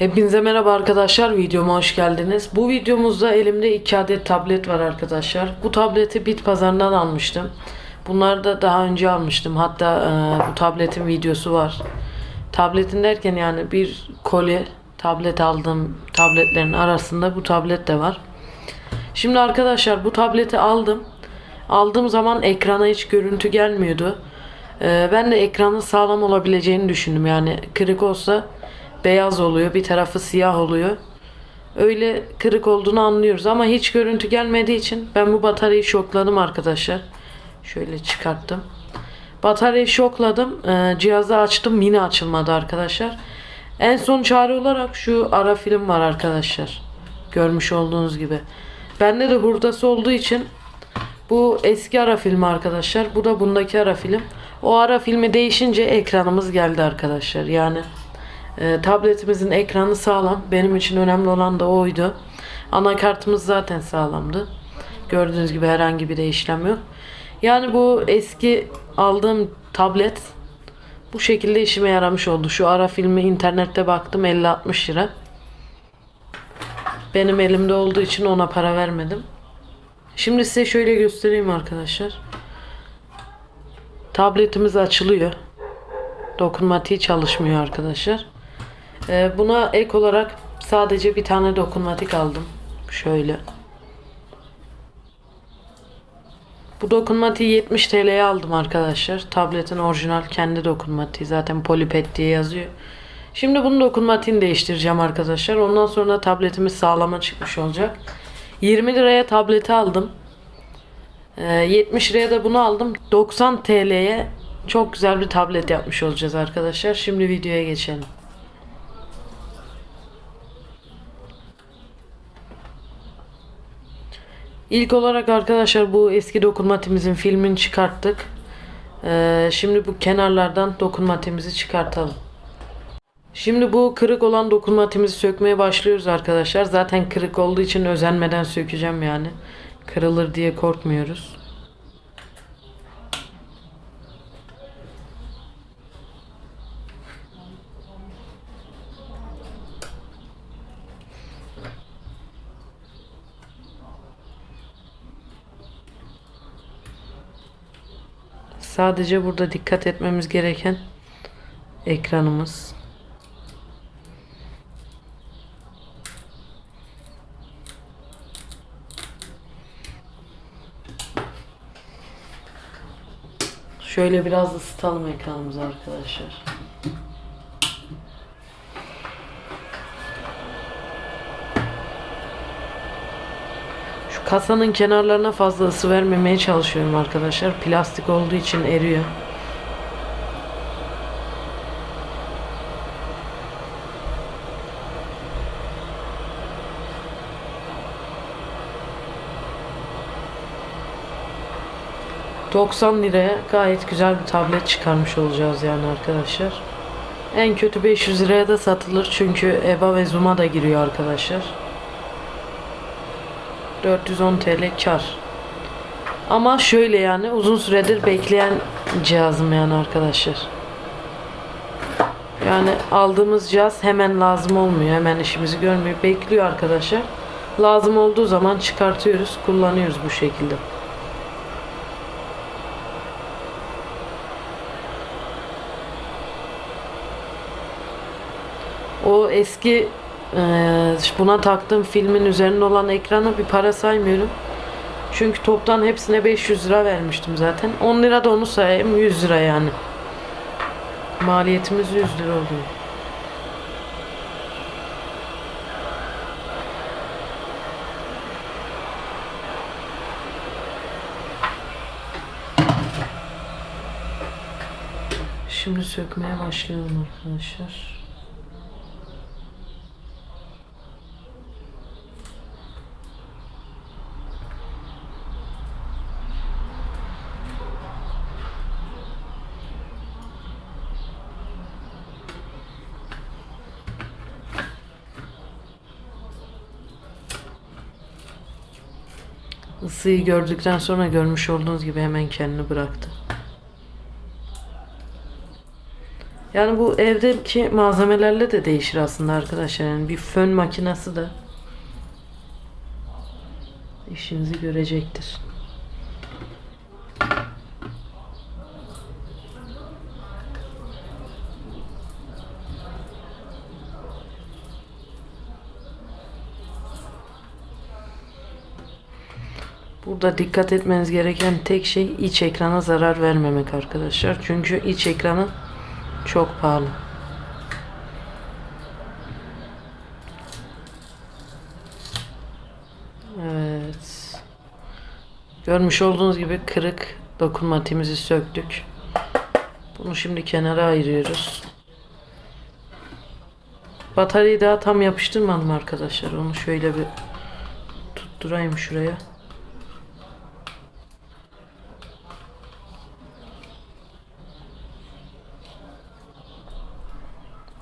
Hepinize merhaba arkadaşlar videoma hoş geldiniz. Bu videomuzda elimde 2 adet tablet var arkadaşlar. Bu tableti bit pazarından almıştım. Bunları da daha önce almıştım. Hatta e, bu tabletin videosu var. Tabletin derken yani bir koli tablet aldığım tabletlerin arasında bu tablet de var. Şimdi arkadaşlar bu tableti aldım. Aldığım zaman ekrana hiç görüntü gelmiyordu. Ee, ben de ekranın sağlam olabileceğini düşündüm. Yani kırık olsa beyaz oluyor, bir tarafı siyah oluyor. Öyle kırık olduğunu anlıyoruz ama hiç görüntü gelmediği için ben bu bataryayı şokladım arkadaşlar. Şöyle çıkarttım. Bataryayı şokladım. Ee, cihazı açtım yine açılmadı arkadaşlar. En son çare olarak şu ara film var arkadaşlar. Görmüş olduğunuz gibi. Bende de hurdası olduğu için bu eski ara filmi arkadaşlar. Bu da bundaki ara film. O ara filmi değişince ekranımız geldi arkadaşlar. Yani e, tabletimizin ekranı sağlam. Benim için önemli olan da oydu. Anakartımız zaten sağlamdı. Gördüğünüz gibi herhangi bir işlem yok. Yani bu eski aldığım tablet bu şekilde işime yaramış oldu. Şu ara filmi internette baktım 50-60 lira. Benim elimde olduğu için ona para vermedim. Şimdi size şöyle göstereyim arkadaşlar. Tabletimiz açılıyor. Dokunmatiği çalışmıyor arkadaşlar. Ee, buna ek olarak sadece bir tane dokunmatik aldım. Şöyle. Bu dokunmatiği 70 TL'ye aldım arkadaşlar. Tabletin orijinal kendi dokunmatiği. Zaten Polipet diye yazıyor. Şimdi bunun dokunmatiğini değiştireceğim arkadaşlar. Ondan sonra tabletimiz sağlama çıkmış olacak. 20 liraya tableti aldım. Ee, 70 liraya da bunu aldım. 90 TL'ye çok güzel bir tablet yapmış olacağız arkadaşlar. Şimdi videoya geçelim. İlk olarak arkadaşlar bu eski dokunmatimizin filmini çıkarttık. Ee, şimdi bu kenarlardan dokunmatimizi çıkartalım. Şimdi bu kırık olan dokunmatimizi sökmeye başlıyoruz arkadaşlar. Zaten kırık olduğu için özenmeden sökeceğim yani. Kırılır diye korkmuyoruz. Sadece burada dikkat etmemiz gereken ekranımız. Şöyle biraz ısıtalım ekranımızı arkadaşlar. Kasanın kenarlarına fazla ısı vermemeye çalışıyorum arkadaşlar. Plastik olduğu için eriyor. ...90 liraya gayet güzel bir tablet çıkarmış olacağız yani arkadaşlar. En kötü 500 liraya da satılır çünkü EBA ve Zoom'a da giriyor arkadaşlar. 410 TL kar. Ama şöyle yani uzun süredir bekleyen cihazım yani arkadaşlar. Yani aldığımız cihaz hemen lazım olmuyor. Hemen işimizi görmüyor. Bekliyor arkadaşlar. Lazım olduğu zaman çıkartıyoruz, kullanıyoruz bu şekilde. O eski ee, buna taktığım filmin üzerinde olan ekrana bir para saymıyorum. Çünkü toptan hepsine 500 lira vermiştim zaten. 10 lira da onu sayayım 100 lira yani. Maliyetimiz 100 lira oluyor. Şimdi sökmeye başlayalım arkadaşlar. Isıyı gördükten sonra görmüş olduğunuz gibi hemen kendini bıraktı. Yani bu evdeki malzemelerle de değişir aslında arkadaşlar. Yani bir fön makinesi de işinizi görecektir. Burada dikkat etmeniz gereken tek şey iç ekrana zarar vermemek arkadaşlar. Çünkü iç ekranı çok pahalı. Evet. Görmüş olduğunuz gibi kırık dokunmatiğimizi söktük. Bunu şimdi kenara ayırıyoruz. Bataryayı daha tam yapıştırmadım arkadaşlar. Onu şöyle bir tutturayım şuraya.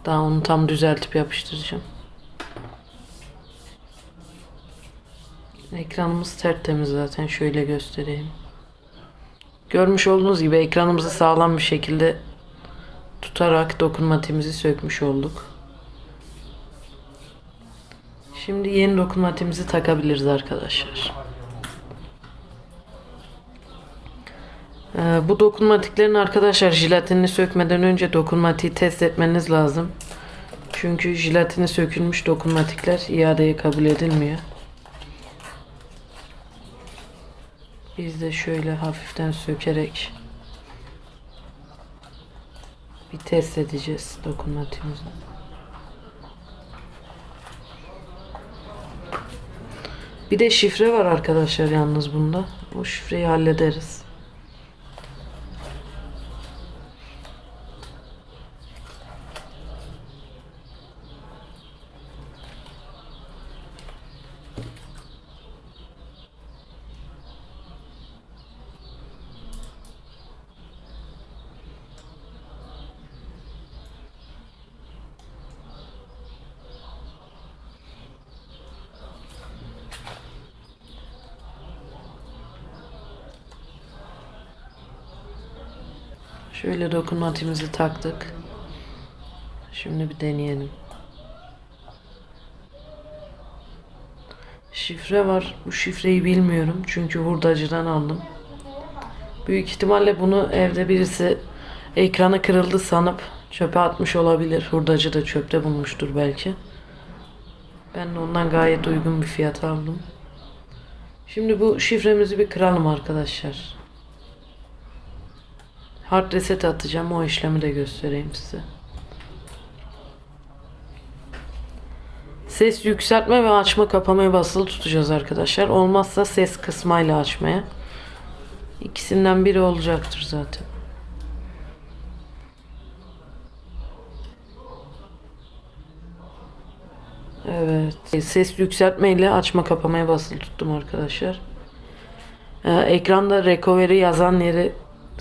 Daha onu tam düzeltip yapıştıracağım. Ekranımız tertemiz zaten. Şöyle göstereyim. Görmüş olduğunuz gibi ekranımızı sağlam bir şekilde tutarak dokunmatiğimizi sökmüş olduk. Şimdi yeni dokunmatiğimizi takabiliriz arkadaşlar. Bu dokunmatiklerin arkadaşlar jilatinini sökmeden önce dokunmatiği test etmeniz lazım. Çünkü jilatini sökülmüş dokunmatikler iadeye kabul edilmiyor. Biz de şöyle hafiften sökerek bir test edeceğiz dokunmatiğimizi. Bir de şifre var arkadaşlar yalnız bunda. O şifreyi hallederiz. Şöyle dokunmatiğimizi taktık. Şimdi bir deneyelim. Şifre var. Bu şifreyi bilmiyorum. Çünkü hurdacıdan aldım. Büyük ihtimalle bunu evde birisi ekranı kırıldı sanıp çöpe atmış olabilir. Hurdacı da çöpte bulmuştur belki. Ben de ondan gayet uygun bir fiyat aldım. Şimdi bu şifremizi bir kıralım arkadaşlar. Hard reset atacağım. O işlemi de göstereyim size. Ses yükseltme ve açma kapamaya basılı tutacağız arkadaşlar. Olmazsa ses kısmayla açmaya. İkisinden biri olacaktır zaten. Evet. Ses yükseltme ile açma kapamaya basılı tuttum arkadaşlar. Ee, ekranda recovery yazan yeri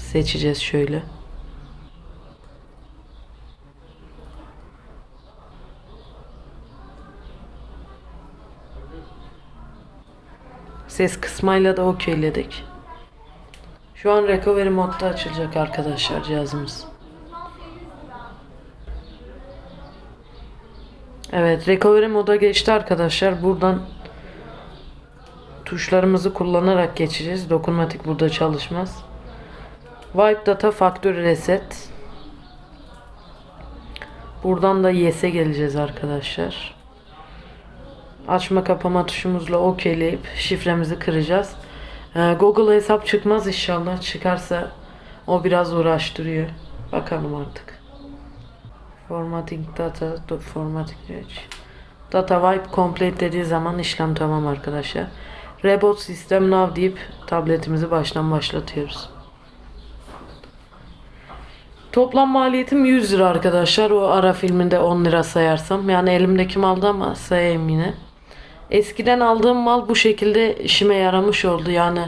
seçeceğiz şöyle. Ses kısmayla da okeyledik. Şu an recovery modda açılacak arkadaşlar cihazımız. Evet recovery moda geçti arkadaşlar. Buradan tuşlarımızı kullanarak geçeceğiz. Dokunmatik burada çalışmaz. Wipe data factory reset. Buradan da yes'e geleceğiz arkadaşlar. Açma kapama tuşumuzla okeyleyip şifremizi kıracağız. Ee, Google hesap çıkmaz inşallah. Çıkarsa o biraz uğraştırıyor. Bakalım artık. Formatting data, formatting Data wipe complete dediği zaman işlem tamam arkadaşlar. Reboot system now deyip tabletimizi baştan başlatıyoruz. Toplam maliyetim 100 lira arkadaşlar. O ara filminde 10 lira sayarsam. Yani elimdeki malda ama sayayım yine. Eskiden aldığım mal bu şekilde işime yaramış oldu. Yani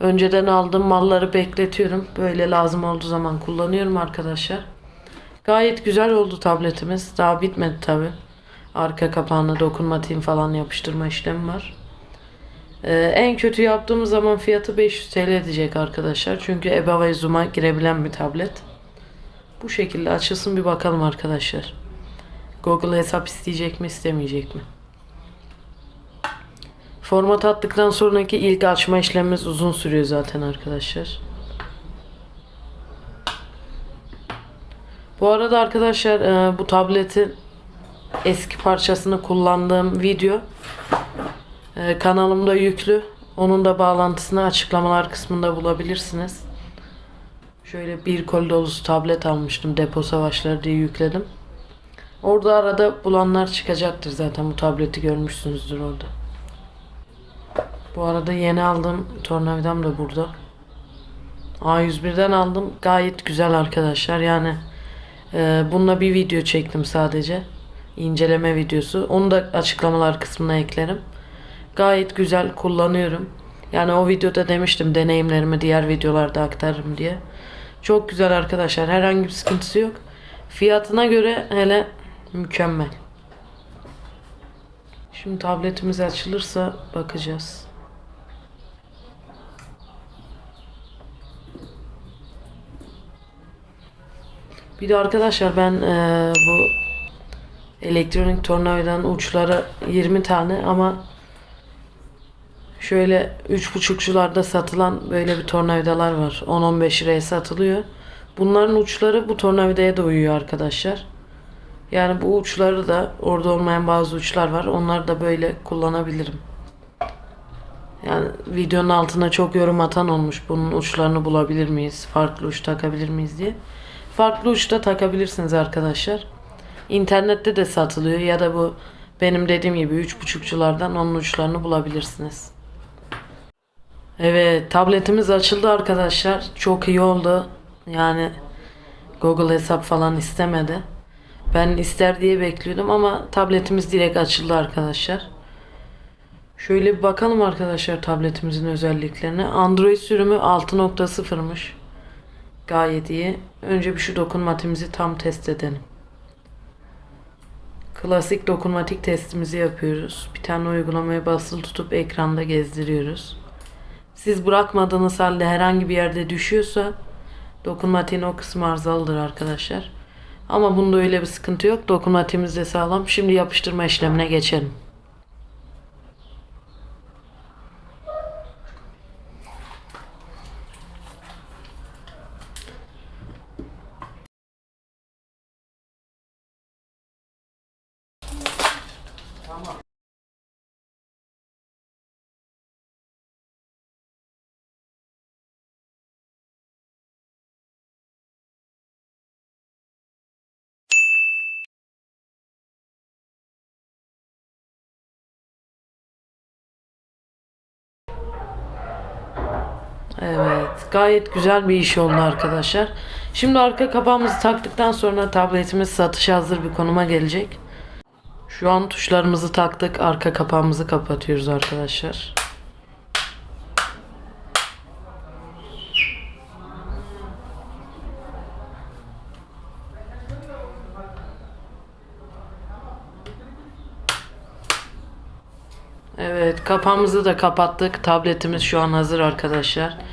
önceden aldığım malları bekletiyorum. Böyle lazım olduğu zaman kullanıyorum arkadaşlar. Gayet güzel oldu tabletimiz. Daha bitmedi tabi. Arka kapağına dokunmatiğim falan yapıştırma işlemi var. Ee, en kötü yaptığım zaman fiyatı 500 TL edecek arkadaşlar. Çünkü EBA ve girebilen bir tablet. Bu şekilde açılsın bir bakalım arkadaşlar. Google hesap isteyecek mi istemeyecek mi? Format attıktan sonraki ilk açma işlemimiz uzun sürüyor zaten arkadaşlar. Bu arada arkadaşlar e, bu tabletin eski parçasını kullandığım video e, kanalımda yüklü. Onun da bağlantısını açıklamalar kısmında bulabilirsiniz. Şöyle bir kol dolusu tablet almıştım depo savaşları diye yükledim. Orada arada bulanlar çıkacaktır zaten bu tableti görmüşsünüzdür orada. Bu arada yeni aldığım tornavidam da burada. A101'den aldım. Gayet güzel arkadaşlar. Yani e, bununla bir video çektim sadece. İnceleme videosu. Onu da açıklamalar kısmına eklerim. Gayet güzel kullanıyorum. Yani o videoda demiştim deneyimlerimi diğer videolarda aktarırım diye. Çok güzel arkadaşlar. Herhangi bir sıkıntısı yok. Fiyatına göre hele mükemmel. Şimdi tabletimiz açılırsa bakacağız. Bir de arkadaşlar ben eee, bu elektronik tornavidanın uçları 20 tane ama şöyle 3.5'cularda satılan böyle bir tornavidalar var. 10-15 liraya satılıyor. Bunların uçları bu tornavidaya da uyuyor arkadaşlar. Yani bu uçları da orada olmayan bazı uçlar var. Onları da böyle kullanabilirim. Yani videonun altına çok yorum atan olmuş. Bunun uçlarını bulabilir miyiz? Farklı uç takabilir miyiz diye. Farklı uçta takabilirsiniz arkadaşlar. İnternette de satılıyor ya da bu benim dediğim gibi 3.5'culardan onun uçlarını bulabilirsiniz. Evet tabletimiz açıldı arkadaşlar. Çok iyi oldu. Yani Google hesap falan istemedi. Ben ister diye bekliyordum ama tabletimiz direkt açıldı arkadaşlar. Şöyle bir bakalım arkadaşlar tabletimizin özelliklerine. Android sürümü 6.0'mış. Gayet iyi. Önce bir şu dokunmatiğimizi tam test edelim. Klasik dokunmatik testimizi yapıyoruz. Bir tane uygulamaya basılı tutup ekranda gezdiriyoruz. Siz bırakmadığınız halde herhangi bir yerde düşüyorsa dokunmatiğin o kısmı arızalıdır arkadaşlar. Ama bunda öyle bir sıkıntı yok. Dokunmatiğimiz de sağlam. Şimdi yapıştırma işlemine geçelim. Evet, gayet güzel bir iş oldu arkadaşlar. Şimdi arka kapağımızı taktıktan sonra tabletimiz satışa hazır bir konuma gelecek. Şu an tuşlarımızı taktık, arka kapağımızı kapatıyoruz arkadaşlar. Evet kapağımızı da kapattık. Tabletimiz şu an hazır arkadaşlar.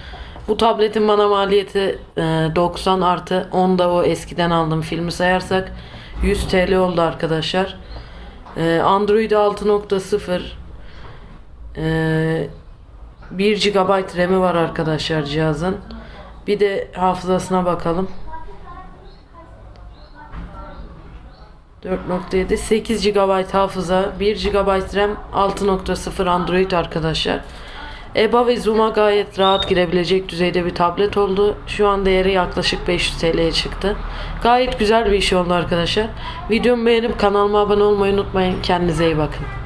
Bu tabletin bana maliyeti e, 90 artı 10 da o eskiden aldığım filmi sayarsak 100 TL oldu arkadaşlar. E, Android 6.0 e, 1 GB RAM'i var arkadaşlar cihazın. Bir de hafızasına bakalım. 4.7 8 GB hafıza 1 GB RAM 6.0 Android arkadaşlar. EBA ve Zoom'a gayet rahat girebilecek düzeyde bir tablet oldu. Şu an değeri yaklaşık 500 TL'ye çıktı. Gayet güzel bir iş oldu arkadaşlar. Videomu beğenip kanalıma abone olmayı unutmayın. Kendinize iyi bakın.